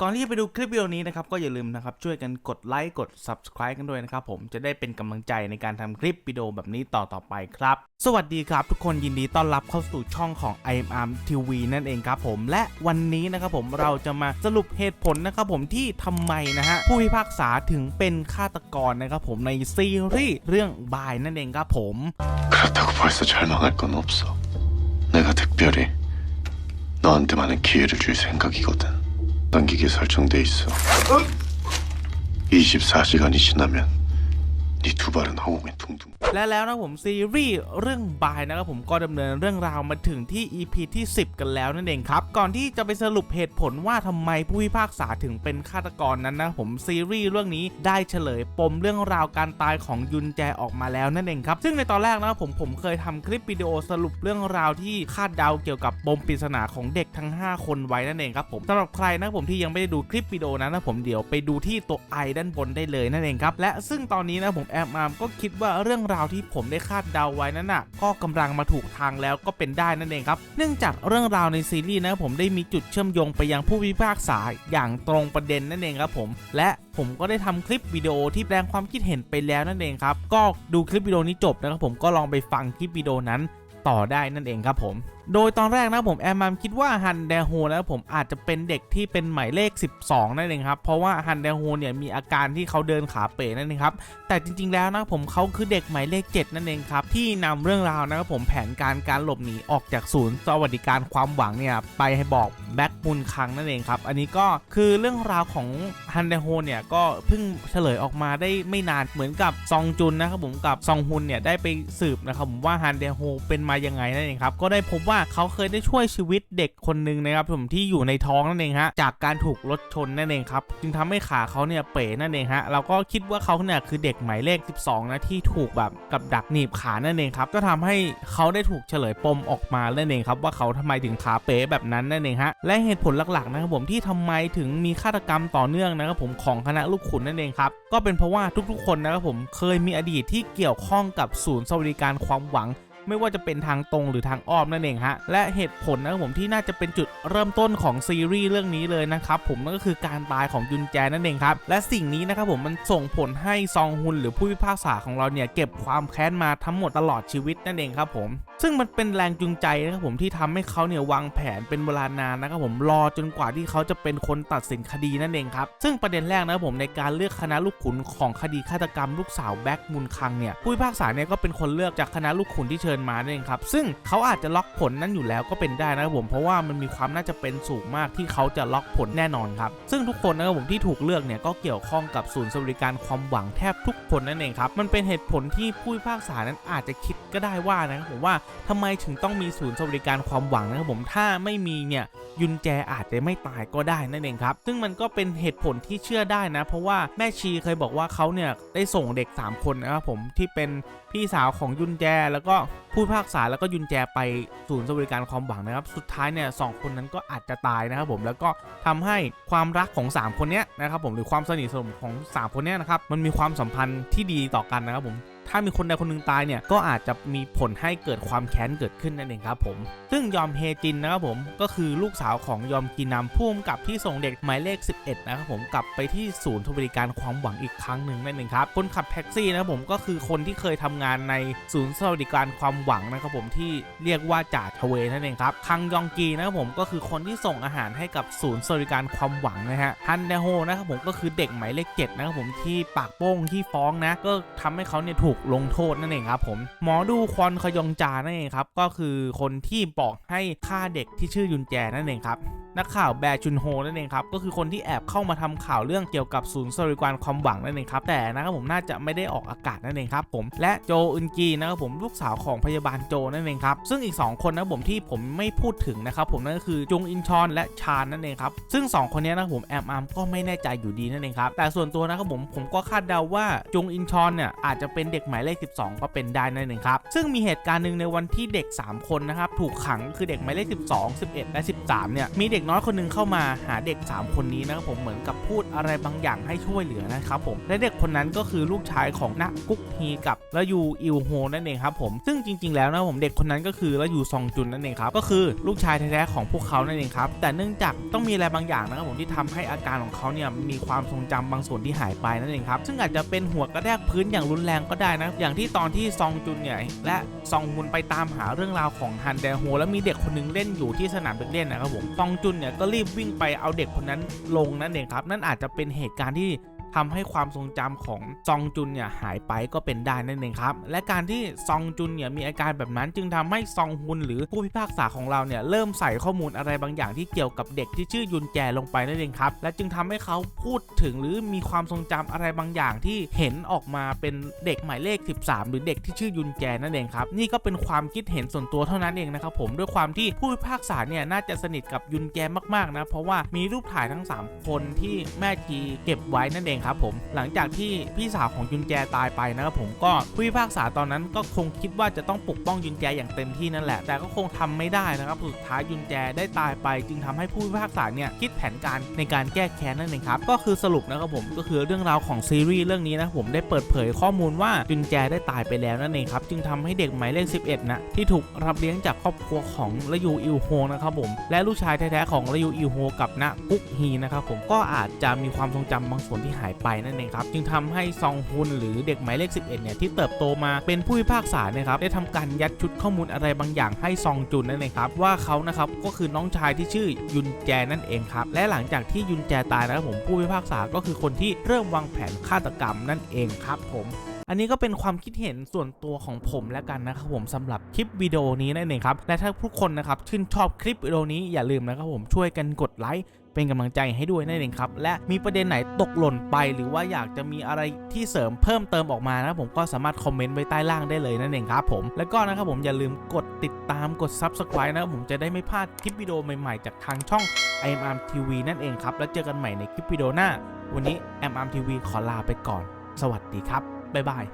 ก่อนที่จะไปดูคลิปวิดีโอนี้นะครับก็อย่าลืมนะครับช่วยกันกดไลค์กด Subscribe กันด้วยนะครับผมจะได้เป็นกำลังใจในการทำคลิปวิดีโอแบบนี้ต่อต่อไปครับ สวัสดีครับ ทุกคนยินดีต้อนรับเข้าสู่ช่องของ IMR TV นั่นเองครับผมและวันนี้นะครับผมเราจะมาสรุปเหตุผลนะครับผมที่ทำไมนะฮะผู้พิพากษาถึงเป็นฆาตกรนะครับผมในซีรีส์เรื่องบายนั่นเองครับผมคาตกรจะใช่렇다고벌써절망할건없어내가특별히너한테만의기회를줄생각이거든 넘기게 설정돼 있어. 24시간이 지나면 네 두 발은 허공에 둥둥. และแล้วนะผมซีรีส์เรื่องบายนะครับผมก็ดำเนินเรื่องราวมาถึงที่ EP ที่ 10 กันแล้วนั่นเองครับ ก่อนที่จะไปสรุปเหตุผลว่าทำไมผู้พิพากษาถึงเป็นฆาตกรนั้นนะผมซีรีส์เรื่องนี้ได้เฉลยปมเรื่องราวการตายของยุนแจออกมาแล้วนั่นเองครับ ซึ่งในตอนแรกนะครับผมผมเคยทำคลิปวิดีโอสรุปเรื่องราวที่คาดเดาเกี่ยวกับปมปริศนาของเด็กทั้ง 5 คนไว้นั่นเองครับผมสำหรับใครนะครับผมที่ยังไม่ได้ดูคลิปวิดีโอนั้นนะผมเดี๋ยวไปดูที่ตัวไอด้านบนได้เลยนั่นเองครับและซึ่งตอนนี้นะผม แอมอาร์มก็คิดว่าเรื่องราวที่ผมได้คาดเดาไว้นั้นน่ะก็กำลังมาถูกทางแล้วก็เป็นได้นั่นเองครับ เนื่องจากเรื่องราวในซีรีส์นะผมได้มีจุดเชื่อมโยงไปยังผู้พิพากษาอย่างตรงประเด็นนั่นเองครับผม และผมก็ได้ทำคลิปวิดีโอที่แสดงความคิดเห็นไปแล้วนั่นเองครับ ก็ดูคลิปวิดีโอนี้จบนะครับผมก็ลองไปฟังคลิปวิดีโอนั้นต่อได้นั่นเองครับผม โดยตอนแรกนะผมแอมมัมคิดว่าฮันเดโฮนะผมอาจจะเป็นเด็กที่เป็นหมายเลข 12 นั่นเองครับ เพราะว่าฮันเดโฮเนี่ยมีอาการที่เขาเดินขาเป๋นั่นเองครับ แต่จริงๆแล้วนะผมเขาคือเด็กหมายเลข 7 นั่นเองครับ ที่นำเรื่องราวนะครับผมแผนการการหลบหนีออกจากศูนย์สวัสดิการความหวังเนี่ยไปให้บอกแบ็กมุนคังนั่นเองครับ อันนี้ก็คือเรื่องราวของฮันเดโฮเนี่ยก็เพิ่งเฉลยออกมาได้ไม่นานเหมือนกับซองจุนนะครับผมกับซองฮุนเนี่ยได้ไปสืบนะครับผมว่าฮันเดโฮเป็นมายังไงนั่นเองครับก็ได้พบว่าเขาเคยได้ช่วยชีวิตเด็กคนหนึ่งนะครับผมที่อยู่ในท้องนั่นเองฮะจากการถูกรถชนนั่นเองครับจึงทำให้ขาเขาเนี่ยเป๋นั่นเองฮะเราก็คิดว่าเขาเนี่ยคือเด็กหมายเลข 12 นะที่ถูกแบบกับดักหนีบขานั่นเองครับก็ทำให้เขาได้ถูกเฉลยปมออกมานั่นเองครับว่าเขาทำไมถึงขาเป๋แบบนั้นนั่นเองฮะและเหตุผลหลักๆนะครับผมที่ทำไมถึงมีฆาตกรรมต่อเนื่องนะครับผมของคณะลูกขุนนั่นเองครับก็เป็นเพราะว่าทุกๆ คนนะครับผมเคยมีอดีตที่เกี่ยวข้องกับศูนย์สวัสดิการความหวัง ไม่ว่าจะเป็นทางตรงหรือทางอ้อมนั่นเองฮะและเหตุผลนะครับผมที่น่าจะเป็นจุดเริ่มต้นของซีรีส์เรื่องนี้เลยนะครับผมนั่นก็คือการตายของยุนแจนั่นเองครับและสิ่งนี้นะครับผมมันส่งผลให้ซองฮุนหรือผู้พิพากษาของเราเนี่ยเก็บความแค้นมาทั้งหมดตลอดชีวิตนั่นเองครับผมซึ่งมันเป็นแรงจูงใจนะครับผมที่ทำให้เขาเนี่ยวางแผนเป็นเวลานานนะครับผมรอจนกว่าที่เขาจะเป็นคนตัดสินคดีนั่นเองครับซึ่งประเด็นแรกนะครับผมในการเลือกคณะลูกขุนของคดีฆาตกรรมลูกสาวแบ็กมุนคังเนี่ยผู้พิพากษาเนี่ยก็เป็นคนเลือกจากคณะลูกขุนที่เชิญมานั่นเองครับ ซึ่งเขาอาจจะล็อกผลนั้นอยู่แล้วก็เป็นได้นะครับผมเพราะว่ามันมีความน่าจะเป็นสูงมากที่เขาจะล็อกผลแน่นอนครับ ซึ่งทุกคนนะครับผมที่ถูกเลือกเนี่ยก็เกี่ยวข้องกับศูนย์สวัสดิการความหวังแทบทุกคนนั่นเองครับมันเป็นเหตุผลที่ผู้พิพากษานั้นอาจจะคิดก็ได้ว่านะครับผมว่าทำไมถึงต้องมีศูนย์สวัสดิการความหวังนะครับผมถ้าไม่มีเนี่ยยุนแจอาจจะไม่ตายก็ได้นั่นเองครับ ซึ่งมันก็เป็นเหตุผลที่เชื่อได้นะ เพราะว่าแม่ชีเคยบอกว่าเขาเนี่ยได้ส่งเด็ก 3 คนนะครับผมที่เป็นพี่สาวของยุนแจแล้วก็ ผู้พากษาแล้วก็ยุนแจไปศูนย์สวัสดิการความหวังนะครับ สุดท้ายเนี่ยสองคนนั้นก็อาจจะตายนะครับผมแล้วก็ทำให้ความรักของ 3 คนเนี้ยนะครับผมหรือความสนิทสนมของ 3 คนเนี้ยนะครับมันมีความสัมพันธ์ที่ดีต่อกันนะครับผม ถ้ามีคนใดคนหนึ่งตายเนี่ยก็อาจจะมีผลให้เกิดความแค้นเกิดขึ้นนั่นเองครับผม ซึ่งยอมเฮจินนะครับผมก็คือลูกสาวของยอมกีนำผู้กำกับที่ส่งเด็กหมายเลข 11 นะครับผมกลับไปที่ศูนย์บริการความหวังอีกครั้งหนึ่งนั่นเองครับคนขับแท็กซี่นะครับผมก็คือคนที่เคยทำงานในศูนย์สวัสดิการความหวังนะครับผมที่เรียกว่าจ่าทเวนั่นเองครับคังยองกีนะครับผมก็คือคนที่ส่งอาหารให้กับศูนย์สวัสดิการความหวังนะฮะฮันเดโฮนะครับผมก็คือเด็กหมายเลข7นะครับผมที่ปากโป้งที่ฟ้องนะก็ทำให้เขาเนี่ยถูกลงโทษนั่นเองครับผมหมอดูควอนขยองจานั่นเองครับก็คือคนที่บอกให้ฆ่าเด็กที่ชื่อยุนแจนั่นเองครับ นักข่าวแบร์จุนโฮนั่นเองครับก็คือคนที่แอบเข้ามาทำข่าวเรื่องเกี่ยวกับศูนย์สริการความหวังนั่นเองครับแต่นะครับผมน่าจะไม่ได้ออกอากาศนั่นเองครับผมและโจอึนกีนะครับผมลูกสาวของพยาบาลโจนั่นเองครับซึ่งอีก 2 คนนะครับผมที่ผมไม่พูดถึงนะครับผมนั่นก็คือจุงอินชอนและชาญนั่นเองครับซึ่ง 2 คนนี้นะครับผมแอมอามก็ไม่แน่ใจอยู่ดีนั่นเองครับแต่ส่วนตัวนะครับผมผมก็คาดเดาว่าจุงอินชอนเนี่ยอาจจะเป็นเด็กหมายเลข 12 ก็เป็นได้นั่นเองครับซึ่งมีเหตุการณ์หนึ่งในวันที่เด็ก 3 คนนะครับถูกขังคือเด็กหมายเลข 12 11 และ 13เนี่ยมีเด็กน้อยคนหนึงเข้ามาหาเด็ก 3 คนนี้นะครับผมเหมือนกับพูดอะไรบางอย่างให้ช่วยเหลือนะครับผมและเด็กคนนั้นก็คือลูกชายของนะกุ๊กฮีกับละยูอิวโฮนั่นเองครับผมซึ่งจริง ๆ แล้วนะครับผมเด็กคนนั้นก็คือละยูซองจุนนั่นเองครับก็คือลูกชายแท้ๆของพวกเขานั่นเองครับแต่เนื่องจากต้องมีอะไรบางอย่างนะครับผมที่ทำให้อาการของเขาเนี่ยมีความทรงจำบางส่วนที่หายไปนั่นเองครับซึ่งอาจจะเป็นหัวกระแทกพื้นอย่างรุนแรงก็ได้นะอย่างที่ตอนที่ซองจุนเนี่ยและซองฮุนไปตามหาเรื่องราวของฮันแดโฮแล้วมีเด็กคนนึงเล่นอยู่ที่สนามเด็กเล่นนะครับผมซองจุนเนี่ยก็รีบวิ่งไปเอาเด็กคนนั้นลงนั่นเองครับ นั่นอาจจะเป็นเหตุการณ์ที่ ทำให้ความทรงจำของซองจุนเนี่ยหายไปก็เป็นได้นั่นเองครับ และการที่ซองจุนเนี่ยมีอาการแบบนั้นจึงทำให้ซองฮุนหรือผู้พิพากษาของเราเนี่ยเริ่มใส่ข้อมูลอะไรบางอย่างที่เกี่ยวกับเด็กที่ชื่อยุนแจลงไปนั่นเองครับ และจึงทำให้เขาพูดถึงหรือมีความทรงจำอะไรบางอย่างที่เห็นออกมาเป็นเด็กหมายเลข 13 หรือเด็กที่ชื่อยุนแจนั่นเองครับ นี่ก็เป็นความคิดเห็นส่วนตัวเท่านั้นเองนะครับผมด้วยความที่ผู้พิพากษาเนี่ยน่าจะสนิทกับยุนแจมากๆนะเพราะว่ามีรูปถ่ายทั้ง 3 คนที่แม่ทีเก็บไว้นั่นเองครับผมหลังจากที่พี่สาวของยุนแจตายไปนะครับผมก็ผู้พิพากษาตอนนั้นก็คงคิดว่าจะต้องปกป้องยุนแจอย่างเต็มที่นั่นแหละ แต่ก็คงทำไม่ได้นะครับสุดท้ายยุนแจได้ตายไป จึงทำให้ผู้พิพากษาเนี่ยคิดแผนการในการแก้แค้นนั่นเองครับก็คือสรุปนะครับผมก็คือเรื่องราวของซีรีส์เรื่องนี้นะผมได้เปิดเผยข้อมูลว่ายุนแจได้ตายไปแล้วนั่นเองครับจึงทำให้เด็กหมายเลข 11นะที่ถูกรับเลี้ยงจากครอบครัวของระยูอิวโฮนะครับผมและลูกชายแท้ๆของระยูอิวโฮกับนะกุ๊กฮีนะครับผมก็อาจจะมีความทรงจำบางส่วนที่หายไปนั่นเองครับจึงทำให้ซองฮุนหรือเด็กหมายเลข 11 เนี่ยที่เติบโตมาเป็นผู้พิพากษาเนี่ยครับได้ทำการยัดชุดข้อมูลอะไรบางอย่างให้ซองจุนนั่นเองครับว่าเขานะครับก็คือน้องชายที่ชื่อยุนแจนั่นเองครับและหลังจากที่ยุนแจตายนะครับผมผู้พิพากษาก็คือคนที่เริ่มวางแผนฆาตกรรมนั่นเองครับผม อันนี้ก็เป็นความคิดเห็นส่วนตัวของผมแล้วกันนะครับผมสำหรับคลิปวิดีโอนี้นั่นเองครับ และถ้าทุกคนนะครับชื่นชอบคลิปวิดีโอนี้อย่าลืมนะครับผมช่วยกันกดไลค์เป็นกำลังใจให้ด้วยนั่นเองครับ และมีประเด็นไหนตกหล่นไป หรือว่าอยากจะมีอะไรที่เสริมเพิ่มเติมออกมานะผมก็สามารถคอมเมนต์ไว้ใต้ล่างได้เลยนั่นเองครับผม แล้วก็นะครับผมอย่าลืมกดติดตามกด Subscribe นะครับผมจะได้ไม่พลาดคลิปวิดีโอใหม่ๆ จากทางช่อง i m r TV นั่นเองครับ แล้วเจอกันใหม่ในคลิปวิดีโอหน้า วันนี้ i m r TV ขอลาไปก่อน สวัสดีครับ บ๊ายบาย